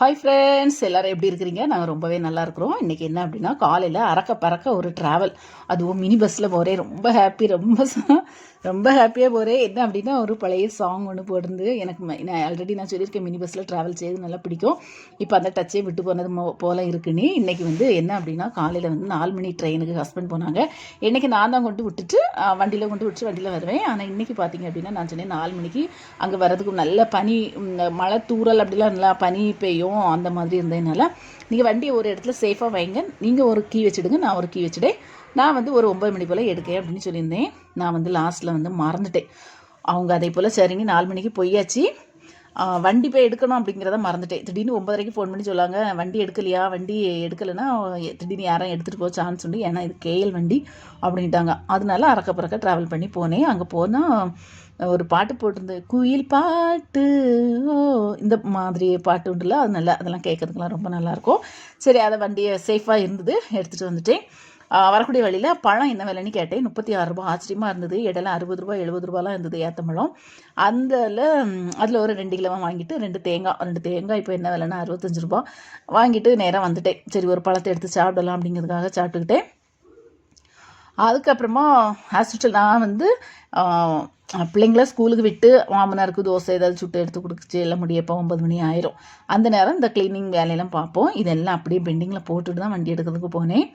Hi friends எல்லோரும் எப்படி இருக்கிறீங்க? நாங்கள் ரொம்பவே நல்லா இருக்கிறோம். இன்றைக்கி என்ன அப்படின்னா காலையில் அறக்க பறக்க ஒரு ட்ராவல் அதுவும் மினி பஸ்ஸில் போகிறேன் ரொம்ப ஹாப்பி ரொம்ப ரொம்ப ஹாப்பியாக போகிறேன் என்ன அப்படின்னா ஒரு பழைய சாங் ஒன்று போடுறது. எனக்கு ம- நான் ஆல்ரெடி நான் சொல்லியிருக்கேன் மினி பஸ்ஸில் ட்ராவல் செய்யறது நல்லா பிடிக்கும். இப்போ அந்த டச்சே விட்டு போனது மோ- போல இருக்குன்னு. இன்றைக்கி வந்து என்ன அப்படின்னா காலையில் வந்து நாலு மணி ட்ரெயினுக்கு ஹஸ்பண்ட் போனாங்க. இன்றைக்கி நான் தான் கொண்டு விட்டுட்டு வண்டியில் கொண்டு விட்டு வண்டியில் வருவேன். ஆனால் இன்றைக்கி பார்த்தீங்க அப்படின்னா நான் சொன்னேன் நாலு மணிக்கு அங்கே வர்றதுக்கு நல்ல பனி மழை தூறல் அப்படிலாம் நல்லா பனி பெய்யும். அந்த மாதிரி இருந்ததுனால நீங்கள் வண்டியை ஒரு இடத்துல சேஃபாக வைங்க. நீங்கள் ஒரு கீ வச்சுடுங்க நான் ஒரு கீ வச்சுட்டேன். நான் வந்து ஒரு ஒம்பது மணி போல் எடுக்கேன் அப்படின்னு சொல்லியிருந்தேன். நான் வந்து லாஸ்ட்டில் வந்து மறந்துட்டேன். அவங்க அதே போல் சரிங்க நாலு மணிக்கு போயாச்சு. வண்டி போய் எடுக்கணும் அப்படிங்கிறத மறந்துட்டேன். திடீர்னு ஒன்பதரைக்கு ஃபோன் பண்ணி சொல்லாங்க வண்டி எடுக்கலையா? வண்டி எடுக்கலைன்னா திடீர்னு யாரும் எடுத்துகிட்டு போக சான்ஸ் உண்டு. ஏன்னா இது கேஎல் வண்டி அப்படின்ட்டாங்க. அதனால அறக்க பறக்க ட்ராவல் பண்ணி போனேன். அங்கே போனால் ஒரு பாட்டு போட்டிருந்தது குயில் பாட்டு. ஓ இந்த மாதிரி பாட்டு உண்டுல அது நல்லா அதெல்லாம் கேட்குறதுக்கெலாம் ரொம்ப நல்லாயிருக்கும். சரி அதை வண்டியை சேஃபாக இருந்தது எடுத்துகிட்டு வந்துட்டேன். வரக்கூடிய வழியில் பழம் என்ன விலைன்னு கேட்டேன். முப்பத்தி ஆறு ரூபா ஆச்சரியமாக இருந்தது. இடையில அறுபது ரூபா எழுபது ரூபாலாம் இருந்தது ஏத்தம்பழம். அதில் அதில் ஒரு ரெண்டு கிலோவாக வாங்கிட்டு ரெண்டு தேங்காய் ரெண்டு தேங்காய் இப்போ என்ன விலைன்னா அறுபத்தஞ்சு ரூபா வாங்கிட்டு நேராக வந்துட்டேன். சரி ஒரு பழத்தை எடுத்து சாப்பிடலாம் அப்படிங்கிறதுக்காக சாப்பிட்டுக்கிட்டேன். அதுக்கப்புறமா ஹாஸ்பிட்டல் நான் வந்து பிள்ளைங்கள ஸ்கூலுக்கு விட்டு மாமனாருக்கு தோசை ஏதாவது சுட்டு எடுத்து கொடுத்துச்சு எல்லாம் முடியப்போ ஒம்பது மணி ஆயிரும். அந்த நேரம் இந்த க்ளீனிங் வேலையெல்லாம் பார்ப்போம். இதெல்லாம் அப்படியே பெண்டிங்கில் போட்டுட்டு தான் வண்டி எடுக்கிறதுக்கு போனேன்.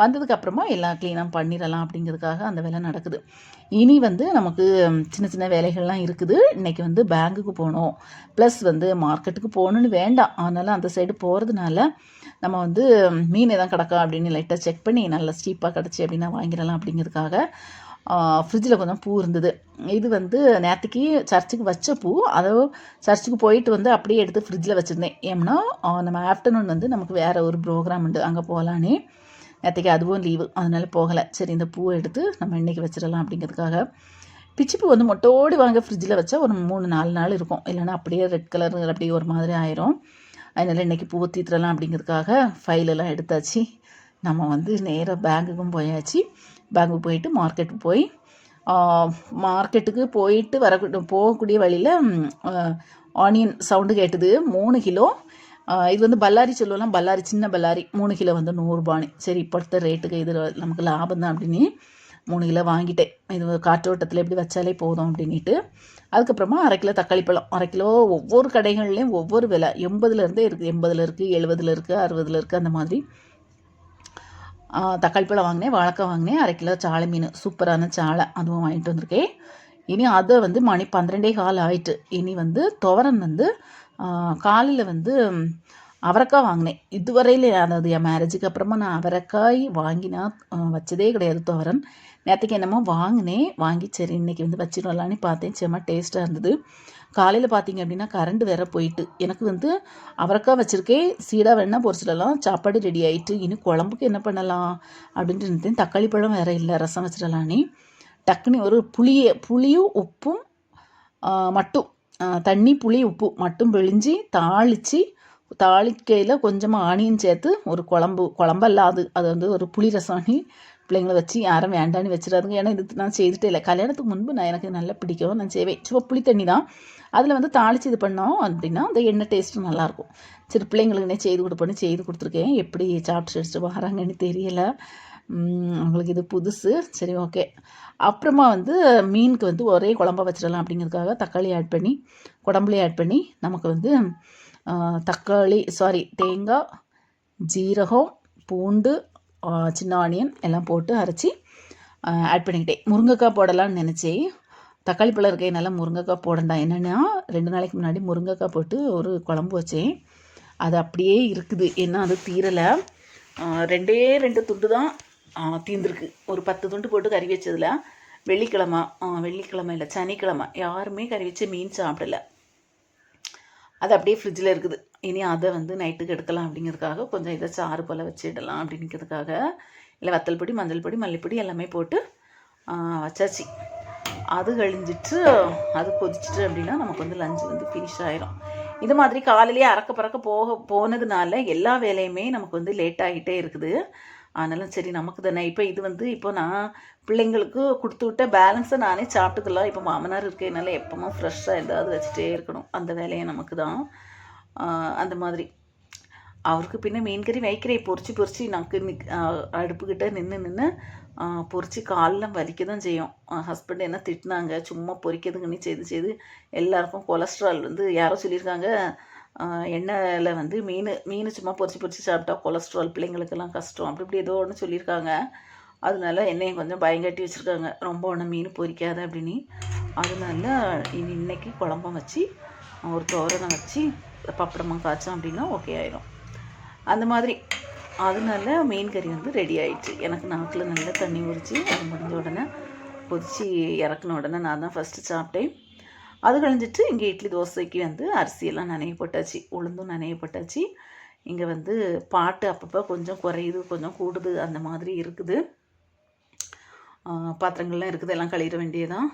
வந்ததுக்கப்புறமா எல்லாம் க்ளீனாக பண்ணிடலாம் அப்படிங்கிறதுக்காக அந்த வேலை நடக்குது. இனி வந்து நமக்கு சின்ன சின்ன வேலைகள்லாம் இருக்குது. இன்றைக்கி வந்து பேங்குக்கு போகணும் ப்ளஸ் வந்து மார்க்கெட்டுக்கு போகணுன்னு வேண்டாம். அதனால் அந்த சைடு போகிறதுனால நம்ம வந்து மீன் எதாவது கிடக்கா அப்படின்னு லைட்டாக செக் பண்ணி நல்லா ஸ்டீப்பாக கிடச்சி அப்படின்னா வாங்கிடலாம் அப்படிங்கிறதுக்காக ஃப்ரிட்ஜில் கொஞ்சம் பூ இருந்தது. இது வந்து நேற்றுக்கு சர்ச்சுக்கு வச்ச பூ. அதோ சர்ச்சுக்கு போயிட்டு வந்து அப்படியே எடுத்து ஃப்ரிட்ஜில் வச்சுருந்தேன். ஏம்னா நம்ம ஆஃப்டர்நூன் வந்து நமக்கு வேறு ஒரு ப்ரோக்ராம் உண்டு. அங்கே போகலான்னு நேற்றுக்கு அதுவும் லீவு அதனால் போகலை. சரி இந்த பூவை எடுத்து நம்ம இன்றைக்கி வச்சிடலாம் அப்படிங்கிறதுக்காக. பிச்சிப்பூ வந்து மொட்டோடி வாங்க ஃப்ரிட்ஜில் வச்சா ஒரு மூணு நாலு நாள் இருக்கும். இல்லைன்னா அப்படியே ரெட் கலர் அப்படியே ஒரு மாதிரி ஆயிரும். அதனால் இன்றைக்கி பூ தீத்துறலாம் அப்படிங்கிறதுக்காக ஃபைலெல்லாம் எடுத்தாச்சு. நம்ம வந்து நேராக பேங்குக்கும் போயாச்சு. பேங்க்கு போயிட்டு மார்க்கெட்டுக்கு போய் மார்க்கெட்டுக்கு போயிட்டு வர போகக்கூடிய வழியில் ஆனியன் சவுண்டு கேட்டது. மூணு கிலோ. இது வந்து பல்லாரி சொல்லுவோம்லாம் பல்லாரி சின்ன பல்லாரி. மூணு கிலோ வந்து நூறுரூபானு சரி இப்போத்த ரேட்டுக்கு இது நமக்கு லாபம் தான் அப்படின்னு மூணு கிலோ வாங்கிட்டேன். இது காற்றோட்டத்தில் எப்படி வச்சாலே போதும் அப்படின்ட்டு அதுக்கப்புறமா அரை கிலோ தக்காளி பழம். அரை கிலோ ஒவ்வொரு கடைகள்லேயும் ஒவ்வொரு விலை. எண்பதுலேருந்தே இருக்குது எண்பதில் இருக்குது எழுபதில் இருக்குது அறுபதில் இருக்குது அந்த மாதிரி. தக்காளி பழம் வாங்கினேன் வாழைக்காய் வாங்கினேன் அரை கிலோ சாலை மீன் சூப்பரான சாலை அதுவும் வாங்கிட்டு வந்திருக்கேன். இனி அதை வந்து மணி பன்னிரெண்டே கால் ஆயிட்டு. இனி வந்து துவரன் வந்து காலையில் வந்து அவரைக்காய் வாங்கினேன். இதுவரையில் அதாவது என் மேரேஜுக்கு அப்புறமா நான் அவரைக்காய் வாங்கினா வச்சதே கிடையாது துவரன் நேற்றுக்கு என்னமோ வாங்கினேன். வாங்கி சரி இன்னைக்கு வந்து வச்சிடலான்னு பார்த்தேன். செம்ம டேஸ்ட்டாக இருந்தது. காலையில் பார்த்தீங்க அப்படின்னா கரண்ட் வேற போயிட்டு. எனக்கு வந்து அவரைக்காய் வச்சுருக்கேன். சீடாக வேணா பொரிச்சிடலாம் சாப்பாடு ரெடி ஆயிட்டு இனி குழம்புக்கு என்ன பண்ணலாம் அப்படின்ட்டு நினைத்தேன். தக்காளி பழம் வேற இல்லை ரசம் வச்சிடலான்னு டக்குனு ஒரு புளியை புளியும் உப்பும் மட்டும். தண்ணி புளி உப்பு மட்டும் பிழிஞ்சு தாளித்து தாளிக்கையில் கொஞ்சமாக ஆனியன் சேர்த்து ஒரு குழம்பு குழம்பல்லாது அது அது வந்து ஒரு புளி ரசம்னு பிள்ளைங்கள வச்சு யாரும் வேண்டான்னு வச்சிடாதுங்க. ஏன்னா இது நான் செய்துட்டே இல்லை. கல்யாணத்துக்கு முன்பு நான் எனக்கு நல்லா பிடிக்கும். நான் செய்வேன். சும்மா புளி தண்ணி தான். அதில் வந்து தாளித்து இது பண்ணோம் அப்படின்னா அந்த எண்ணெய் டேஸ்ட்டும் நல்லாயிருக்கும். சரி பிள்ளைங்களுக்கு என்ன செய்து கொடுப்பேன்னு செய்து கொடுத்துருக்கேன். எப்படி சாப்பிட்டு அடிச்சுட்டு வராங்கன்னு தெரியல. அவங்களுக்கு இது புதுசு. சரி ஓகே. அப்புறமா வந்து மீனுக்கு வந்து ஒரே குழம்பா வச்சிடலாம் அப்படிங்கிறதுக்காக தக்காளி ஆட் பண்ணி குழம்புலேயே ஆட் பண்ணி நமக்கு வந்து தக்காளி சாரி தேங்காய் ஜீரகம் பூண்டு சின்ன ஆனியன் எல்லாம் போட்டு அரைச்சி ஆட் பண்ணிக்கிட்டேன் முருங்கைக்காய் போடலாம்னு நினச்சேன் தக்காளி பழம் இருக்கனால முருங்கைக்காய் போடண்டா. என்னென்னா ரெண்டு நாளைக்கு முன்னாடி முருங்கைக்காய் போட்டு ஒரு குழம்பு வச்சேன். அது அப்படியே இருக்குது. ஏன்னா அது தீரலை. ரெண்டே ரெண்டு துண்டு தான் ஆ, ஒரு பத்து துண்டு போட்டு கறி வச்சதில். வெள்ளிக்கிழமை வெள்ளிக்கிழமை இல்லை சனிக்கிழமை. யாருமே கறி வச்சு மீன் சாப்பிடல. அது அப்படியே ஃப்ரிட்ஜில் இருக்குது. இனி அதை வந்து நைட்டுக்கு எடுக்கலாம் அப்படிங்கிறதுக்காக கொஞ்சம் இதை சாறு போல் வச்சிடலாம் அப்படிங்கிறதுக்காக இல்லை வத்தல் பொடி மஞ்சள் பொடி மல்லிப்பொடி எல்லாமே போட்டு வச்சாச்சு. அது கழிஞ்சிட்டு அது கொதிச்சிட்டு அப்படின்னா நமக்கு வந்து லஞ்சு வந்து ஃபினிஷ் ஆயிரும். இது மாதிரி காலையிலேயே அறக்க பறக்க போக போனதுனால எல்லா வேலையுமே நமக்கு வந்து லேட் ஆகிட்டே இருக்குது. ஆனாலும் சரி நமக்கு தானே. இப்போ இது வந்து இப்போ நான் பிள்ளைங்களுக்கு கொடுத்து விட்ட பேலன்ஸை நானே சாப்பிட்டுக்கலாம். இப்போ மாமனார் இருக்கனால எப்போவும் ஃப்ரெஷ்ஷாக ஏதாவது வச்சுட்டே இருக்கணும். அந்த வேலையை நமக்கு தான். அந்த மாதிரி. அவருக்கு பின்ன மீன் கறி வைக்கிறேன் பொரிச்சு பொரிச்சு நமக்கு நிக் அடுப்புக்கிட்ட நின்று நின்று பொறிச்சு காலெலாம் வலிக்க தான் செய்யும் ஹஸ்பண்ட் என்ன திட்டினாங்க சும்மா பொறிக்கிறதுங்கன்னு செய்து செய்து எல்லாருக்கும் கொலஸ்ட்ரால் வந்து யாரோ சொல்லியிருக்காங்க. எண்ணெயில் வந்து மீன் மீன் சும்மா பொறிச்சு பொறிச்சு சாப்பிட்டா கொலஸ்ட்ரால் பிள்ளைங்களுக்கெல்லாம் கஷ்டம். அப்படி இப்படி ஏதோ ஒன்று சொல்லியிருக்காங்க. அதனால எண்ணெயை கொஞ்சம் பயங்காட்டி வச்சுருக்காங்க. ரொம்ப ஒன்று மீன் பொறிக்காத அப்படின்னு. அதனால இனி இன்னைக்கு குழம்பம் வச்சு ஒரு தோரணம் வச்சு பப்படமாக காய்ச்சோம் அப்படின்னா ஓகே ஆயிரும். அந்த மாதிரி. அதனால மீன் கறி வந்து ரெடி ஆயிடுச்சு. எனக்கு நாக்கில் நல்லா தண்ணி ஊறிச்சு. அது முடிஞ்ச உடனே கொதிச்சு இறக்குன உடனே நான் தான் ஃபஸ்ட்டு சாப்பிட்டேன். அது கழிஞ்சிட்டு இங்கே இட்லி தோசைக்கு வந்து அரிசியெல்லாம் நனைய போட்டாச்சு. உளுந்தும் நனைய போட்டாச்சு. இங்கே வந்து பாட்டு அப்பப்போ கொஞ்சம் குறையுது கொஞ்சம் கூடுது அந்த மாதிரி இருக்குது. பாத்திரங்கள்லாம் இருக்குது எல்லாம் கழுவிட வேண்டியதான்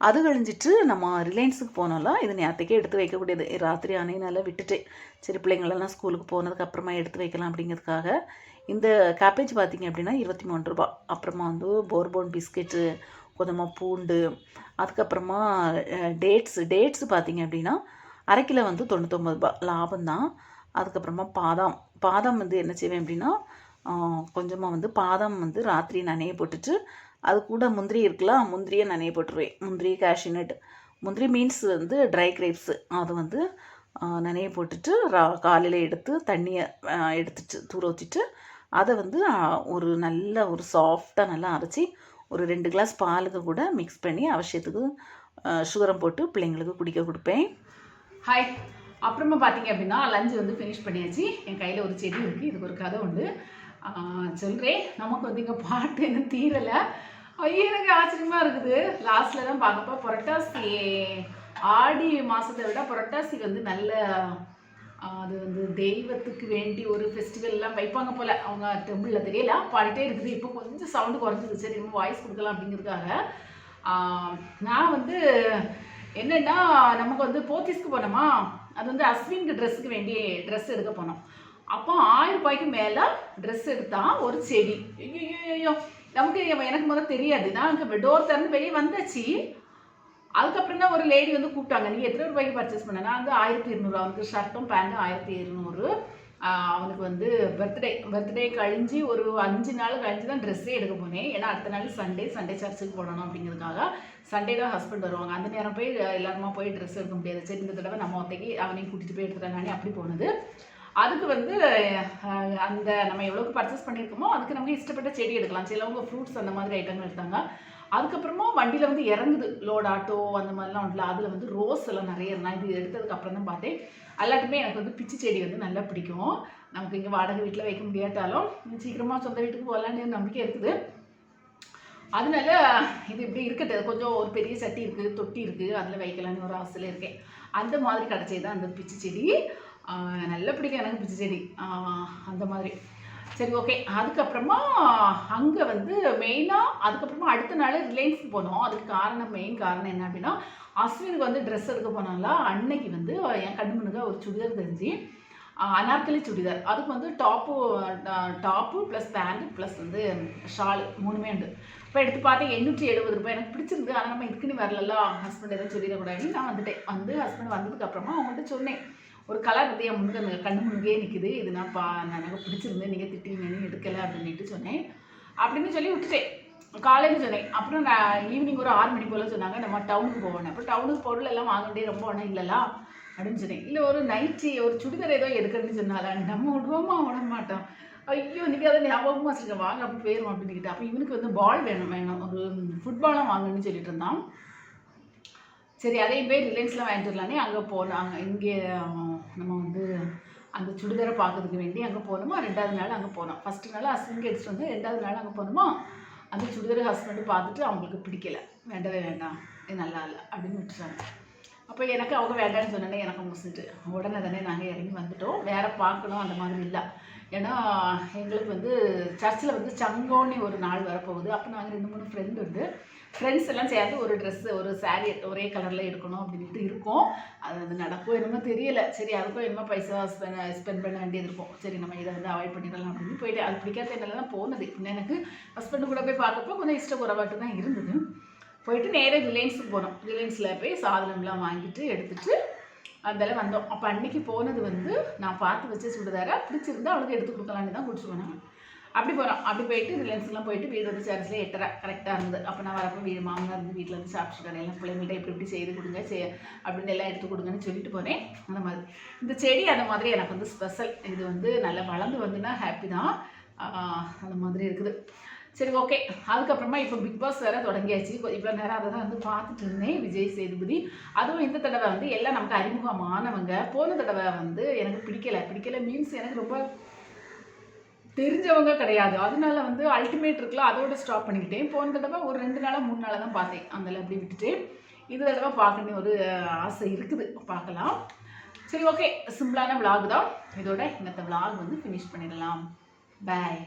அது கழிஞ்சிட்டு நம்ம ரிலையன்ஸுக்கு போனோம்ல இது நேரத்துக்கே எடுத்து வைக்கக்கூடியது. ராத்திரி ஆனையினால விட்டுட்டேன் சரி பிள்ளைங்களெல்லாம் ஸ்கூலுக்கு போனதுக்கு அப்புறமா எடுத்து வைக்கலாம் அப்படிங்கிறதுக்காக இந்த கேப்பேஜ் பார்த்தீங்க அப்படின்னா இருபத்தி மூணு ரூபா அப்புறமா வந்து போர்போன் பிஸ்கெட்டு கொஞ்சமாக பூண்டு அதுக்கப்புறமா டேட்ஸ் டேட்ஸ் பார்த்தீங்க அப்படின்னா அரை கிலோ வந்து தொண்ணூத்தொம்பது ரூபா லாபம் தான் அதுக்கப்புறமா பாதாம். பாதாம் வந்து என்ன செய்வேன் அப்படின்னா கொஞ்சமாக வந்து பாதாம் வந்து ராத்திரி நனைய போட்டுட்டு அது கூட முந்திரி இருக்கலாம் முந்திரியை நனைய போட்டுருவேன். முந்திரி கேஷினட் முந்திரி மீன்ஸ் வந்து ட்ரை கிரேப்ஸு அது வந்து நனைய போட்டுட்டு ரா காலையில் எடுத்து தண்ணியை எடுத்துட்டு தூர ஊற்றிட்டு அதை வந்து ஒரு நல்ல ஒரு சாஃப்டாக நல்லா அரைச்சி ஒரு ரெண்டு கிளாஸ் பாலுக்கு கூட மிக்ஸ் பண்ணி அவசியத்துக்கு சுகரம் போட்டு பிள்ளைங்களுக்கு குடிக்க கொடுப்பேன். ஹாய் அப்புறமா பார்த்தீங்க அப்படின்னா லஞ்சு வந்து ஃபினிஷ் பண்ணியாச்சு. என் கையில் ஒரு செடி இருக்குது இதுக்கு ஒரு கதை உண்டு. சொல்கிறேன் நமக்கு வந்து இங்கே பாட்டு என்ன தீரலை. ஐயோ எனக்கு ஆச்சரியமாக இருக்குது. லாஸ்ட்டில் தான் பார்க்கப்போ புரட்டாசி ஆடி மாதத்தை விட புரட்டாசி வந்து நல்ல அது வந்து தெய்வத்துக்கு வேண்டி ஒரு ஃபெஸ்டிவல்லாம் வைப்பாங்க போல். அவங்க டெம்பிளில் தெரியல? பாடிட்டே இருக்குது. இப்போ கொஞ்சம் சவுண்டு குறைஞ்சிது. சரி நம்ம வாய்ஸ் கொடுக்கலாம் அப்படிங்கிறதுக்காக. நான் வந்து என்னென்னா நமக்கு வந்து போத்தீஸ்க்கு போனோமா? அது வந்து அஸ்வின்க்கு ட்ரெஸ்ஸுக்கு வேண்டி ட்ரெஸ் எடுக்க போனோம். அப்போ ஆயிரம் ரூபாய்க்கு மேலே ட்ரெஸ் எடுத்தால் ஒரு செடி. ஐயோ நமக்கு எனக்கு முதல் தெரியாது. நான் அங்கே டோர் திறந்து வெளியே வந்தாச்சு. அதுக்கப்புறம் தான் ஒரு லேடி வந்து கூப்பிட்டாங்க. நீங்கள் எத்தனை ரூபாய்க்கு பர்ச்சேஸ் பண்ண? நான் வந்து ஆயிரத்தி இருநூறு. அவனுக்கு ஷர்ட்டும் பேண்ட்டும் ஆயிரத்தி இருநூறு. அவனுக்கு வந்து பர்த்டே பர்த்டே கழிஞ்சு ஒரு அஞ்சு நாள் கழிஞ்சு தான் ட்ரெஸ்ஸே எடுக்க போனேன். ஏன்னா அடுத்த நாள் சண்டே சண்டே சர்ச்சுக்கு போடணும் அப்படிங்கிறதுக்காக சண்டே தான் ஹஸ்பண்ட் வருவாங்க. அந்த நேரம் போய் எல்லாருமா போய் ட்ரெஸ் எடுக்க முடியாது. சரி இந்த தடவை நம்ம ஒத்தைக்கு அவனையும் கூட்டிகிட்டு போய் எடுத்துட்டாங்க அப்படி போனது. அதுக்கு வந்து அந்த நம்ம எவ்வளோக்கு பர்ச்சேஸ் பண்ணியிருக்கோமோ அதுக்கு நமக்கு இஷ்டப்பட்ட செடி எடுக்கலாம். சிலவங்க ஃப்ரூட்ஸ் அந்த மாதிரி ஐட்டங்கள் எடுத்தாங்க. அதுக்கப்புறமா வண்டியில் வந்து இறங்குது. லோட் ஆட்டோ அந்த மாதிரிலாம் உண்டுல. அதில் வந்து ரோஸ் எல்லாம் நிறைய இருந்தா இது எடுத்ததுக்கு அப்புறம் தான் பார்த்தேன். எல்லாட்டுமே எனக்கு வந்து பிச்சு செடி வந்து நல்லா பிடிக்கும். நமக்கு இங்கே வாடகை வீட்டில் வைக்க முடியாட்டாலும் சீக்கிரமாக சொந்த வீட்டுக்கு போகலான்னு நம்பிக்கை இருக்குது. அதனால இது இப்படி இருக்கட்டும். கொஞ்சம் ஒரு பெரிய சட்டி இருக்குது தொட்டி இருக்குது அதில் வைக்கலான்னு ஒரு ஆசையில் இருக்கேன். அந்த மாதிரி கிடச்சது தான் அந்த பிச்சு செடி. நல்லா பிடிக்கும் எனக்கு பிடிச்ச செடி. அந்த மாதிரி. சரி ஓகே அதுக்கப்புறமா அங்கே வந்து மெயினாக அதுக்கப்புறமா அடுத்த நாள் ரிலையன்ஸ் போனோம். அதுக்கு காரணம் மெயின் காரணம் என்ன அப்படின்னா அஸ்வினுக்கு வந்து ட்ரெஸ் எடுக்க போனாங்களா அன்னைக்கு வந்து என் கண்மனுக்கு முன்னுக்கு ஒரு சுடிதார் தெரிஞ்சு அனார்கலி சுடிதார். அதுக்கு வந்து top top plus pant plus வந்து ஷால் மூணுமே உண்டு. இப்போ எடுத்து பார்த்தேன் எண்ணூற்றி எழுபது ரூபாய். எனக்கு பிடிச்சிருந்து ஆனால் நம்ம இதுக்குன்னு வரலல்ல. ஹஸ்பண்ட் எதுவும் சொல்லிடக்கூடாதுன்னு நான் வந்துட்டேன். வந்து ஹஸ்பண்ட் வந்ததுக்கப்புறமா அவங்கள்ட்ட சொன்னேன். ஒரு கலர் வந்து என் முன்னுக்கு அந்த கண்ணு முன்னுக்கே நிற்குது இது நான் பா நான் எனக்கு பிடிச்சிருந்து நீங்கள் திட்டிங்கன்னு எடுக்கலை அப்படின்ட்டு சொன்னேன். அப்படின்னு சொல்லி விட்டுட்டேன். காலையில் சொன்னேன். அப்புறம் நான் ஈவினிங் ஒரு ஆறு மணி போல் சொன்னாங்க நம்ம டவுனுக்கு போவேன் அப்போ டவுனுக்கு பொருள் எல்லாம் வாங்க வேண்டிய ரொம்ப ஒன்றும் இல்லைல்ல அப்படின்னு சொன்னேன். இல்லை ஒரு நைட்டி ஒரு சுடிதார் ஏதோ எடுக்கிறேன்னு சொன்னால நம்ம விடுவோமா விட மாட்டோம். ஐயோ இன்றைக்கி அதை ஞாபகமாக வச்சுருக்கேன் வாங்க அப்படி போயிடும் அப்படின்னுக்கிட்டு. அப்போ இவனுக்கு வந்து பால் வேணும் வேணும். ஒரு ஃபுட்பாலாம் வாங்கணும்னு சொல்லிட்டு இருந்தான். சரி அதே போய் ரிலையன்ஸில் வாங்கிட்டு வரலானே. அங்கே போனாங்க இங்கே நம்ம வந்து அந்த சுடிதாரை பார்க்கறதுக்கு வேண்டி அங்கே போனோமா? ரெண்டாவது நாள் அங்கே போனோம். ஃபஸ்ட்டு நாள் ஹஸ்பண்ட் எடுத்துட்டு வந்து ரெண்டாவது நாள் அங்கே போனோமா? அந்த சுடிதார் ஹஸ்பண்டு பார்த்துட்டு அவங்களுக்கு பிடிக்கல. வேண்டவே வேண்டாம். இது நல்லா இல்லை. அப்படின்னு விட்டுறாங்க அப்போ எனக்கு அவங்க வேண்டாம்னு சொன்னோன்னே எனக்கு முடிச்சுட்டு உடனே தானே நாங்கள் இறங்கி வந்துட்டோம். வேறு பார்க்கணும் அந்த மாதிரி இல்லை. ஏன்னா எங்களுக்கு வந்து சர்ச்சில் வந்து சங்கோன்னு ஒரு நாள் வரப்போகுது. அப்போ நாங்கள் ரெண்டு மூணு ஃப்ரெண்டு வந்து ஃப்ரெண்ட்ஸ் எல்லாம் சேர்ந்து ஒரு ட்ரெஸ்ஸு ஒரு சாரீ ஒரே கலரில் எடுக்கணும் அப்படின்ட்டு இருக்கோம். அது வந்து நடக்கும் என்னமோ தெரியல. சரி அதுக்கும் என்னமோ பைசா ஸ்பெண்ட் ஸ்பெண்ட் பண்ண வேண்டியது இருக்கும். சரி நம்ம இதை வந்து அவாய்ட் பண்ணிடலாம் அப்படின்னு போயிட்டு அது பிடிக்காத என்னால தான் போனது. பின்ன எனக்கு ஹஸ்பண்டு கூட போய் பார்க்கப்போ கொஞ்சம் இஷ்ட குறைபாட்டு தான் இருந்தது. போயிட்டு நேராக ரிலையன்ஸுக்கு போனோம். ரிலையன்ஸில் போய் சாதனம்லாம் வாங்கிட்டு எடுத்துட்டு அதில் வந்தோம். அப்போ அன்னைக்கு போனது வந்து நான் பார்த்து வச்ச சுடுதாரா பிடிச்சிருந்தா அவளுக்கு எடுத்து கொடுக்கலான்னு தான் கூட்டிட்டு போனாங்க. அப்படி போகிறோம் அப்படி போயிட்டு ரிலையன்ஸ்லாம் போயிட்டு வீடு வந்து சர்ச்சில் எட்டரை. கரெக்டாக இருந்தது. அப்போ நான் வரப்போ வீடு மாமனார் இருந்து வீட்டில் வந்து சாப்பிட்டுட்டு எல்லாம் பிள்ளைங்கள்ட்ட இப்படி இப்படி செய்து கொடுங்க செய் அப்படின்னு எல்லாம் எடுத்து கொடுங்கன்னு சொல்லிட்டு போகிறேன் அந்த மாதிரி. இந்த செடி அந்த மாதிரி எனக்கு வந்து ஸ்பெஷல் இது வந்து நல்லா வளர்ந்து வந்துன்னா ஹாப்பி தான். அந்த மாதிரி இருக்குது. சரி ஓகே அதுக்கப்புறமா இப்போ பிக் பாஸ் வேறு தொடங்கியாச்சு. இவ்வளோ நேரம் அதை தான் வந்து பார்த்துட்டு இருந்தேன். விஜய் சேதுபதி. அதுவும் இந்த தடவை வந்து எல்லாம் நமக்கு அறிமுகமானவங்க. போன தடவை வந்து எனக்கு பிடிக்கல. பிடிக்கல மீன்ஸ் எனக்கு ரொம்ப தெரிஞ்சவங்க கிடையாது. அதனால வந்து அல்டிமேட் இருக்குல்ல அதோட ஸ்டாப் பண்ணிக்கிட்டேன். போன தடவை ஒரு ரெண்டு நாளாக மூணு நாளாக தான் பார்த்தேன். அதில் அப்படி விட்டுட்டு இது தடவை பார்க்கணும் ஒரு ஆசை இருக்குது. பார்க்கலாம். சரி ஓகே சிம்பிளான vlog தான். இதோட இந்த vlog வந்து ஃபினிஷ் பண்ணிடலாம். பாய்